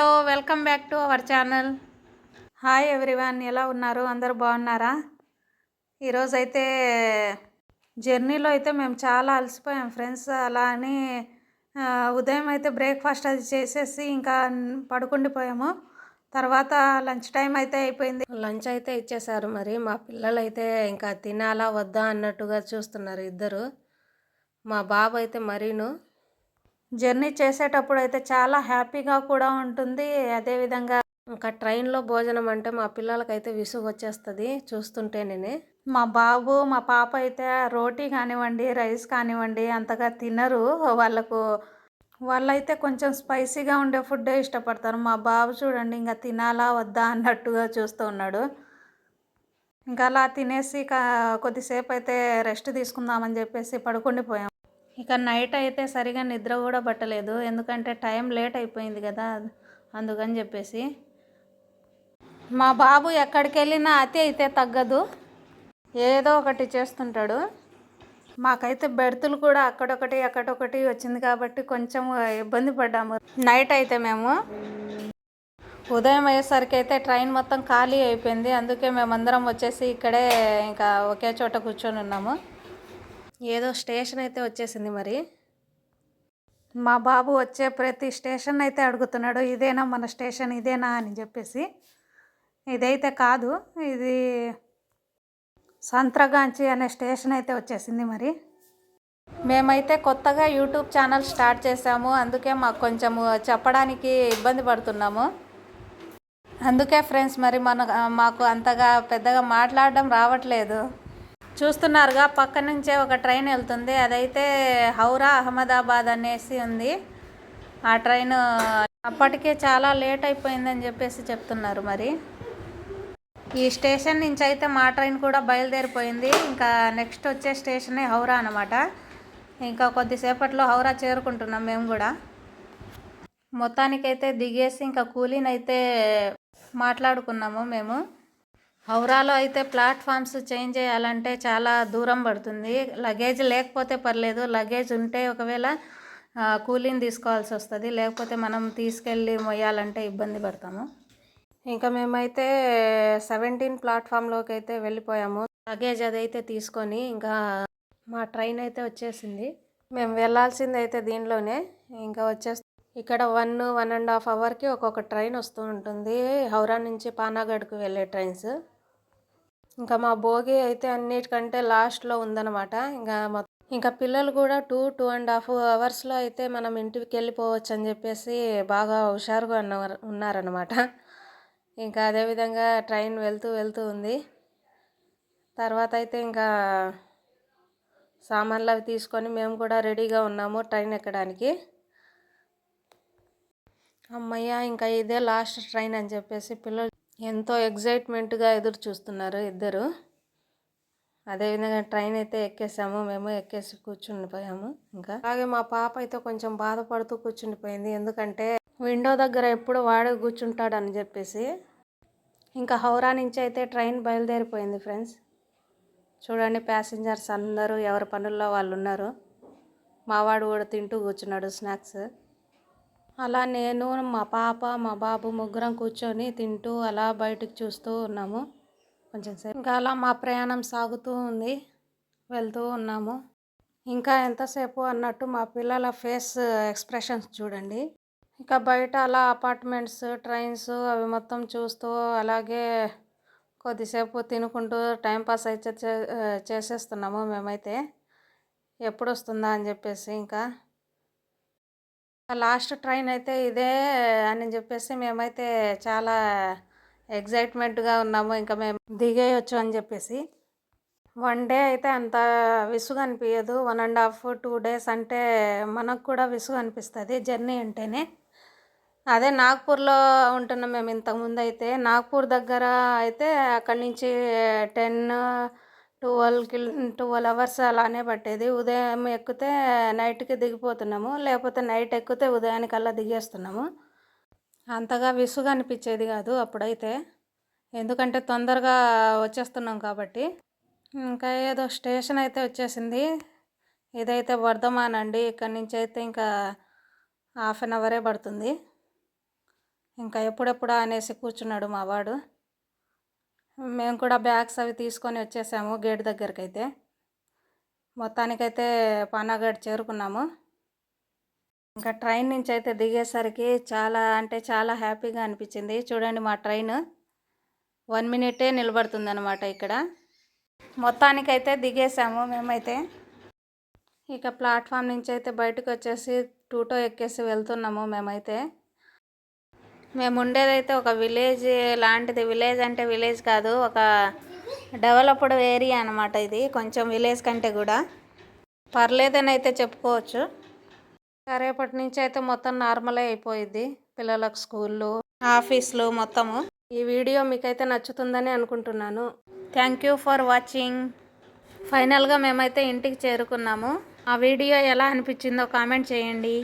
Hello welcome back to our channel. Hi everyone ఎలా ఉన్నారు? అందరు బాగున్నారా? ఈరోజు అయితే జర్నీలో అయితే మేము చాలా అలసిపోయాం ఫ్రెండ్స్. అలా అని ఉదయం అయితే బ్రేక్ఫాస్ట్ అది చేసేసి ఇంకా పడుకుండిపోయాము తర్వాత లంచ్ టైం అయితే అయిపోయింది. లంచ్ అయితే ఇచ్చేసారు మరి. మా పిల్లలు అయితే ఇంకా తినాలా వద్దా అన్నట్టుగా చూస్తున్నారు ఇద్దరు. మా బాబు అయితే మరీను. జర్నీ చేసేటప్పుడు అయితే చాలా హ్యాపీగా కూడా ఉంటుంది. అదేవిధంగా ఇంకా ట్రైన్లో భోజనం అంటే మా పిల్లలకైతే విసుగు వచ్చేస్తుంది చూస్తుంటేనే మా బాబు మా పాప అయితే రోటీ కానివ్వండి రైస్ కానివ్వండి అంతగా తినరు. వాళ్ళకు వాళ్ళైతే కొంచెం స్పైసీగా ఉండే ఫుడ్డే ఇష్టపడతారు. మా బాబు చూడండి ఇంకా తినాలా వద్దా అన్నట్టుగా చూస్తూ ఉన్నాడు. ఇంకా అలా తినేసి కొద్దిసేపు అయితే రెస్ట్ తీసుకుందామని చెప్పేసి పడుకుండిపోయాం. ఇక నైట్ అయితే సరిగా నిద్ర కూడా పట్టలేదు. ఎందుకంటే టైం లేట్ అయిపోయింది కదా అందుకని చెప్పేసి. మా బాబు ఎక్కడికి వెళ్ళినా అతి అయితే తగ్గదు. ఏదో ఒకటి చేస్తుంటాడు. మాకైతే బెర్తులు కూడా అక్కడొకటి అక్కడొకటి వచ్చింది కాబట్టి కొంచెం ఇబ్బంది పడ్డాము. నైట్ అయితే మేము ఉదయం అయ్యేసరికి అయితే ట్రైన్ మొత్తం ఖాళీ అయిపోయింది. అందుకే మేమందరం వచ్చేసి ఇక్కడే ఇంకా ఒకే చోట కూర్చొని ఉన్నాము. ఏదో స్టేషన్ అయితే వచ్చేసింది మరి. మా బాబు వచ్చే ప్రతి స్టేషన్ అయితే అడుగుతున్నాడు ఇదేనా మన స్టేషన్ ఇదేనా? అని చెప్పేసి. ఇదైతే కాదు ఇది సంత్రగాంచి అనే స్టేషన్ అయితే వచ్చేసింది మరి. మేమైతే కొత్తగా యూట్యూబ్ ఛానల్ స్టార్ట్ చేసాము అందుకే మాకు కొంచెం చెప్పడానికి ఇబ్బంది పడుతున్నాము. అందుకే ఫ్రెండ్స్ మరి మన మాకు అంతగా పెద్దగా మాట్లాడడం రావట్లేదు. చూస్తున్నారుగా పక్క నుంచే ఒక ట్రైన్ వెళ్తుంది. అదైతే హౌరా అహ్మదాబాద్ అనేసి ఉంది. ఆ ట్రైన్ అప్పటికే చాలా లేట్ అయిపోయిందని చెప్పేసి చెప్తున్నారు మరి. ఈ స్టేషన్ నుంచి అయితే మా ట్రైన్ కూడా బయలుదేరిపోయింది. ఇంకా నెక్స్ట్ వచ్చే స్టేషనే హౌరా అనమాట ఇంకా కొద్దిసేపట్లో హౌరా చేరుకుంటున్నాం మేము కూడా. మొత్తానికైతే దిగేసి ఇంకా కూలీని అయితే మాట్లాడుకున్నాము మేము. హౌరాలో అయితే ప్లాట్ఫామ్స్ చేంజ్ చేయాలంటే చాలా దూరం పడుతుంది. లగేజ్ లేకపోతే పర్లేదు. లగేజ్ ఉంటే ఒకవేళ కూలింగ్ కూలీని తీసుకోవాల్సి వస్తుంది. లేకపోతే మనం తీసుకెళ్ళి మొయ్యాలంటే ఇబ్బంది పడతాము. ఇంకా మేమైతే సెవెంటీన్ ప్లాట్ఫామ్లోకి అయితే వెళ్ళిపోయాము. లగేజ్ అదైతే తీసుకొని ఇంకా మా ట్రైన్ అయితే వచ్చేసింది. మేము వెళ్ళాల్సింది అయితే దీనిలోనే. ఇంకా వచ్చేసి ఇక్కడ వన్ వన్ అండ్ హాఫ్ అవర్కి ఒక్కొక్క ట్రైన్ వస్తూ ఉంటుంది. హౌరా నుంచి పానాగఢ్కు వెళ్ళే ట్రైన్స్. ఇంకా మా భోగి అయితే అన్నిటికంటే లాస్ట్లో ఉందన్నమాట. ఇంకా ఇంకా పిల్లలు కూడా టూ టూ అండ్ హాఫ్ అవర్స్లో అయితే మనం ఇంటికి వెళ్ళిపోవచ్చు అని చెప్పేసి బాగా హుషారుగా ఉన్నారు ఉన్నారనమాట ఇంకా అదేవిధంగా ట్రైన్ వెళ్తూ వెళ్తూ ఉంది. తర్వాత అయితే ఇంకా సామాన్లు అవి తీసుకొని మేము కూడా రెడీగా ఉన్నాము ట్రైన్ ఎక్కడానికి. అమ్మయ్య ఇంకా ఇదే లాస్ట్ ట్రైన్ అని చెప్పేసి పిల్లలు ఎంతో ఎగ్జైట్మెంట్గా ఎదురు చూస్తున్నారు ఇద్దరు. అదేవిధంగా ట్రైన్ అయితే ఎక్కేసాము. మేము ఎక్కేసి కూర్చుండిపోయాము ఇంకా. అలాగే మా పాప అయితే కొంచెం బాధపడుతూ కూర్చుండిపోయింది. ఎందుకంటే విండో దగ్గర ఎప్పుడు వాడే కూర్చుంటాడని చెప్పేసి. ఇంకా హౌరా నుంచి అయితే ట్రైన్ బయలుదేరిపోయింది ఫ్రెండ్స్. చూడండి ప్యాసింజర్స్ అందరూ ఎవరి పనుల్లో వాళ్ళు ఉన్నారు. మావాడు కూడా తింటూ కూర్చున్నాడు స్నాక్స్. అలా నేను మా పాప మా బాబు ముగ్గురం కూర్చొని తింటూ అలా బయటకు చూస్తూ ఉన్నాము. కొంచెం సేపు ఇంకా అలా మా ప్రయాణం సాగుతూ ఉంది వెళ్తూ ఉన్నాము. ఇంకా ఎంతసేపు అన్నట్టు మా పిల్లల ఫేస్ ఎక్స్ప్రెషన్స్ చూడండి. ఇంకా బయట అలా అపార్ట్మెంట్స్ ట్రైన్స్ అవి మొత్తం చూస్తూ అలాగే కొద్దిసేపు తినుకుంటూ టైంపాస్ అయితే చే- చేసేస్తున్నాము మేమైతే. ఎప్పుడు వస్తుందా అని చెప్పేసి ఇంకా లాస్ట్ ట్రైన్ అయితే ఇదే అని చెప్పేసి మేమైతే చాలా ఎగ్జైట్మెంట్గా ఉన్నాము. ఇంకా మేము దిగేయచ్చు అని చెప్పేసి. వన్ డే అయితే అంత విసుగు అనిపించదు one and half two days అంటే మనకు కూడా విసుగు అనిపిస్తుంది జర్నీ అంటేనే. అదే నాగ్పూర్లో ఉంటున్నాం మేము ఇంతకుముందు అయితే నాగ్పూర్ దగ్గర అయితే అక్కడి నుంచి ten twelve kilo twelve hours అలానే పట్టేది. ఉదయం ఎక్కితే నైట్కి దిగిపోతున్నాము. లేకపోతే నైట్ ఎక్కితే ఉదయానికల్లా దిగేస్తున్నాము. అంతగా విసుగు అనిపించేది కాదు అప్పుడైతే. ఎందుకంటే తొందరగా వచ్చేస్తున్నాం కాబట్టి. ఇంకా ఏదో స్టేషన్ అయితే వచ్చేసింది. ఇదైతే వర్ధమాన్ అండి ఇక్కడి నుంచి అయితే ఇంకా హాఫ్ అన్ అవరే పడుతుంది. ఇంకా ఎప్పుడెప్పుడా అనేసి కూర్చున్నాడు మా వాడు. మేము కూడా బ్యాగ్స్ అవి తీసుకొని వచ్చేసాము గేట్ దగ్గరికి అయితే మొత్తానికైతే పానాగఢ్ చేరుకున్నాము. ఇంకా ట్రైన్ నుంచి అయితే దిగేసరికి చాలా అంటే చాలా హ్యాపీగా అనిపించింది. చూడండి మా ట్రైన్ వన్ మినిటే నిలబడుతుంది అనమాట ఇక్కడ. మొత్తానికైతే దిగేసాము మేమైతే. ఇక ప్లాట్ఫామ్ నుంచి అయితే బయటకు వచ్చేసి టూటో ఎక్కేసి వెళ్తున్నాము మేమైతే. మేము ఉండేదైతే ఒక విలేజ్ లాంటిది. విలేజ్ అంటే విలేజ్ కాదు ఒక డెవలప్డ్ ఏరియా అనమాట ఇది. కొంచెం విలేజ్ కంటే కూడా. పర్లేదని అయితే చెప్పుకోవచ్చు. రేపటి నుంచి అయితే మొత్తం నార్మలే అయిపోయింది పిల్లలకు స్కూళ్ళు ఆఫీసులు మొత్తము. ఈ వీడియో మీకైతే నచ్చుతుందని అనుకుంటున్నాను. థ్యాంక్ యూ ఫర్ వాచింగ్ ఫైనల్గా మేమైతే ఇంటికి చేరుకున్నాము. ఆ వీడియో ఎలా అనిపించిందో కామెంట్ చేయండి.